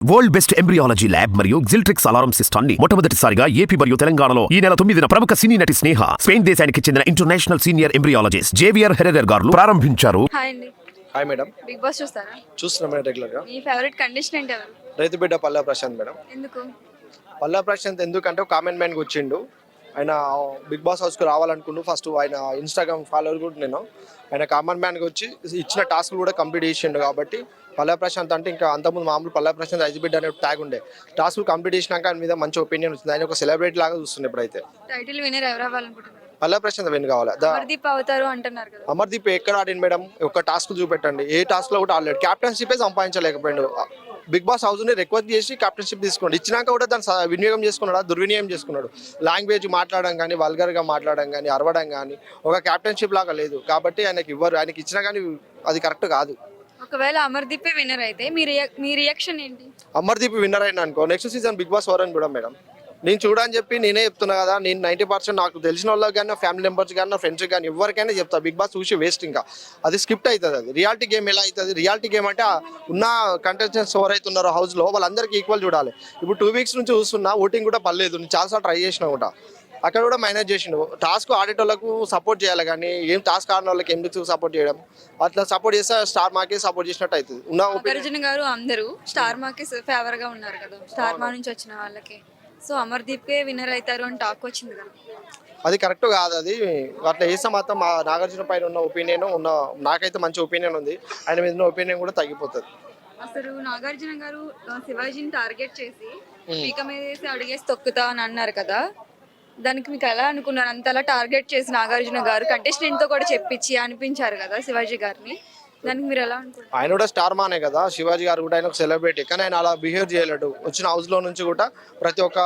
World best embryology lab మరియు జిల్ట్రిక్స్ alarm సిస్టమ్ని మొట్టమొదటిసారిగా ఏపీ మరియు తెలంగాణలో ఈ నెల తొమ్మిదిన ప్రముఖ సినీ నటి స్నేహ స్పెయిన్ దేశానికి చెందిన international senior embryologist Javier Herrera గారు ప్రారంభించారు. హాయ్ అండి. Hi madam. బిగ్ బాస్ చూస్తారా? చూస్తున్నాం మేడం రెగ్యులర్గా. మీ ఫేవరెట్ కంటెస్టెంట్ ఎవరు రైతు బిడ్డ పల్లా ప్రశాంత్ మేడం. ఎందుకు? పల్లా ప్రశాంత్ ఎందుకంటే ఒక కామెంట్ మ్యాన్కి వచ్చిండు ఆయన బిగ్ బాస్ హౌస్కి రావాలనుకుంటూ ఫస్ట్ ఆయన ఇన్స్టాగ్రామ్ ఫాలోవర్ కూడా నేను. ఆయన కామన్ మ్యాన్కి వచ్చి ఇచ్చిన టాస్క్ కూడా కంప్లీట్ చేసిండు కాబట్టి పల్లా ప్రశాంత్ అంటే ఇంకా అంతకుముందు మామూలు పల్లా ప్రశాంత్ బిడ్డ అనే ట్యాగ్ ఉండే. టాస్క్ కంప్లీట్ చేసినాక ఆయన మీద మంచి ఒపీనియన్ వచ్చింది. ఆయన ఒక సెలబ్రిటీ లాగా చూస్తుంది ఇప్పుడైతే. టైటిల్ వినర్ ఎవరు అవ్వాలనుకుంటున్నారు? పల్లా ప్రశాంత్ వెన్ కావాలి? అమర్దీప్ అవుతారు అంటున్నారు కదా. అమర్దీప్ ఎక్కడ ఆడింది మేడం? ఒక టాస్క్ చూపెట్టండి. ఏ టాస్క్లో కూడా ఆడలేడు. క్యాప్టెన్షిప్ సంపాదించలేకపోయాడు. బిగ్ బాస్ హౌస్ని రిక్వెస్ట్ చేసి క్యాప్టెన్షిప్ తీసుకోండి. ఇచ్చినాక కూడా దాన్ని వినియోగం చేసుకున్నాడు? దుర్వినియోగం చేసుకున్నాడు. లాంగ్వేజ్ మాట్లాడడం కానీ వల్గర్గా మాట్లాడడం కానీ అరవడం కానీ ఒక క్యాప్టెన్షిప్ లాగా లేదు. కాబట్టి ఆయనకి ఇవ్వరు. ఆయనకి ఇచ్చినా కానీ అది కరెక్ట్ కాదు. ఒకవేళ అమర్దీపే విన్నర్ అయితే మీ రియాక్షన్ ఏంటి? అమర్దీప్ విన్నర్ అయినా అనుకో నెక్స్ట్ సీజన్ బిగ్ బాస్ వరని కూడా మేడం. నేను చూడని చెప్పి నేనే చెప్తున్నా కదా నేను నైంటీ పర్సెంట్ నాకు తెలిసిన వాళ్ళకి కానీ ఫ్యామిలీ మెంబర్స్ కానీ నా ఫ్రెండ్స్ కానీ ఎవరికైనా చెప్తా. బిగ్ బాస్ చూసి వేస్ట్ ఇంకా. అది స్కిప్ట్ అవుతుంది అది. రియాలిటీ గేమ్ ఎలా అవుతుంది రియాలిటీ గేమ్ అంటే ఉన్న కంటెస్టెంట్స్ ఎవరైతే ఉన్నారో హౌస్లో వాళ్ళందరికీ ఈక్వల్ చూడాలి. ఇప్పుడు టూ వీక్స్ నుంచి చూస్తున్నా ఓటింగ్ కూడా పర్లేదు. నేను చాలాసార్లు ట్రై చేసినా కూడా. అక్కడ కూడా మేనేజ్ చేసిండు. టాస్క్ ఆడేటోళ్ళకు సపోర్ట్ చేయాలి కానీ ఏం టాస్క్ ఆడిన వాళ్ళకి ఎందుకు సపోర్ట్ చేయడం? అట్లా సపోర్ట్ చేస్తే స్టార్ మాకే సపోర్ట్ చేసినట్టు అవుతుంది ఉన్న గారు అందరూ స్టార్ మాకి ఫేవర్గా ఉన్నారు కదా. స్టార్ మా నుంచి వచ్చిన వాళ్ళకి. సో అమర్దీప్కే విన్నర్ అవుతారు అని టాక్ వచ్చింది కదా. అది కరెక్ట్ కాదు అది అట్లా చేస్తే మాత్రం మా నాగార్జున పైన ఉన్న ఒపీనియన్ ఉన్న నాకైతే మంచి ఒపీనియన్ ఉంది. ఆయన మీద ఉన్న ఒపీనియన్ కూడా తగ్గిపోతుంది. అసలు నాగార్జున గారు శివాజీని టార్గెట్ చేసి పీక మీద వేసి అడిగేసి తొక్కుతా అని అన్నారు కదా దానికి మీకు ఎలా అనుకున్నారు? అంతలా టార్గెట్ చేసి నాగార్జున గారు కంటెస్టెంట్తో కూడా చెప్పించి అనిపించారు కదా శివాజీ గారిని? దానికి మీరు ఎలా అనుకుంటారు ఆయన కూడా స్టార్ మానే కదా శివాజీ గారు కూడా ఆయన ఒక సెలబ్రిటీ. కానీ ఆయన అలా బిహేవ్ చేయలేడు. వచ్చిన హౌస్లో నుంచి కూడా ప్రతి ఒక్క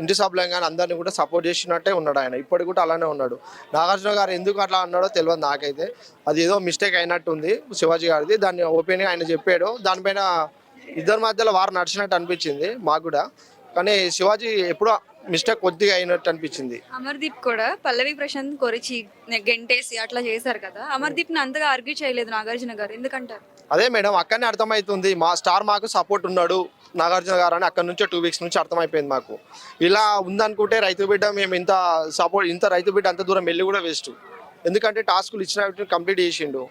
ఇంటి సభ్యులం కానీ అందరినీ కూడా సపోర్ట్ చేసినట్టే ఉన్నాడు ఆయన. ఇప్పటికి కూడా అలానే ఉన్నాడు. నాగార్జున గారు ఎందుకు అట్లా అన్నాడో తెలియదు నాకైతే. అది ఏదో మిస్టేక్ అయినట్టుంది శివాజీ గారిది. దాన్ని ఓపెన్గా ఆయన చెప్పాడు. దానిపైన ఇద్దరి మధ్యలో వారు నడిచినట్టు అనిపించింది మాకు కూడా. కానీ శివాజీ ఎప్పుడో మిస్టేక్ కొద్దిగా అయినట్టు అనిపించింది. అమర్దీప్ కూడా పల్లవి ప్రశాంత్ కొరిచి గెంటేసి అట్లా చేశారు కదా. అమర్దీప్ అంతగా ఆర్గ్యూ చేయలేదు నాగార్జున గారు. ఎందుకంటారు? అదే మేడం అక్కడనే అర్థమవుతుంది మా స్టార్ మాకు సపోర్ట్ ఉన్నాడు నాగార్జున గారు అని అక్కడ నుంచే టూ వీక్స్ నుంచి అర్థమైపోయింది మాకు. ఇలా ఉందనుకుంటే రైతు బిడ్డ మేము ఇంత సపోర్ట్ ఇంత రైతు బిడ్డ అంత దూరం వెళ్ళి కూడా వేస్ట్ ఎందుకంటే టాస్కులు ఇచ్చిన కంప్లీట్ చేసిండు.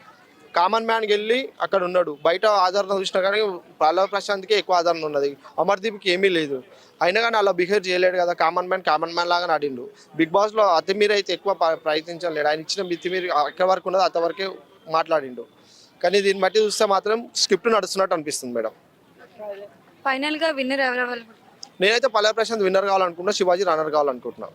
కామన్ మ్యాన్కి వెళ్ళి అక్కడ ఉన్నాడు. బయట ఆదరణ చూసినా కానీ పల్లవ ప్రశాంత్కి ఎక్కువ ఆదరణ ఉన్నది. అమర్దీప్కి ఏమీ లేదు. అయినా కానీ అలా బిహేవ్ చేయలేడు కదా కామన్ మ్యాన్ కామన్ మ్యాన్ లాగా ఆడిండు. బిగ్ బాస్లో అతిమీర అయితే ఎక్కువ ప్ర- ప్రయత్నించలేడు. ఆయన ఇచ్చిన మితిమీరి ఎక్కడి వరకు ఉన్నదో అంతవరకే మాట్లాడిండు. కానీ దీన్ని బట్టి చూస్తే మాత్రం స్క్రిప్ట్ నడుస్తున్నట్టు అనిపిస్తుంది మేడం. ఫైనల్గా విన్నర్ ఎవరు అవ్వాలనుకుంటున్నారు నేనైతే పల్లె ప్రశాంత్ విన్నర్ కావాలనుకుంటున్నా శివాజీ రన్నర్ కావాలనుకుంటున్నా.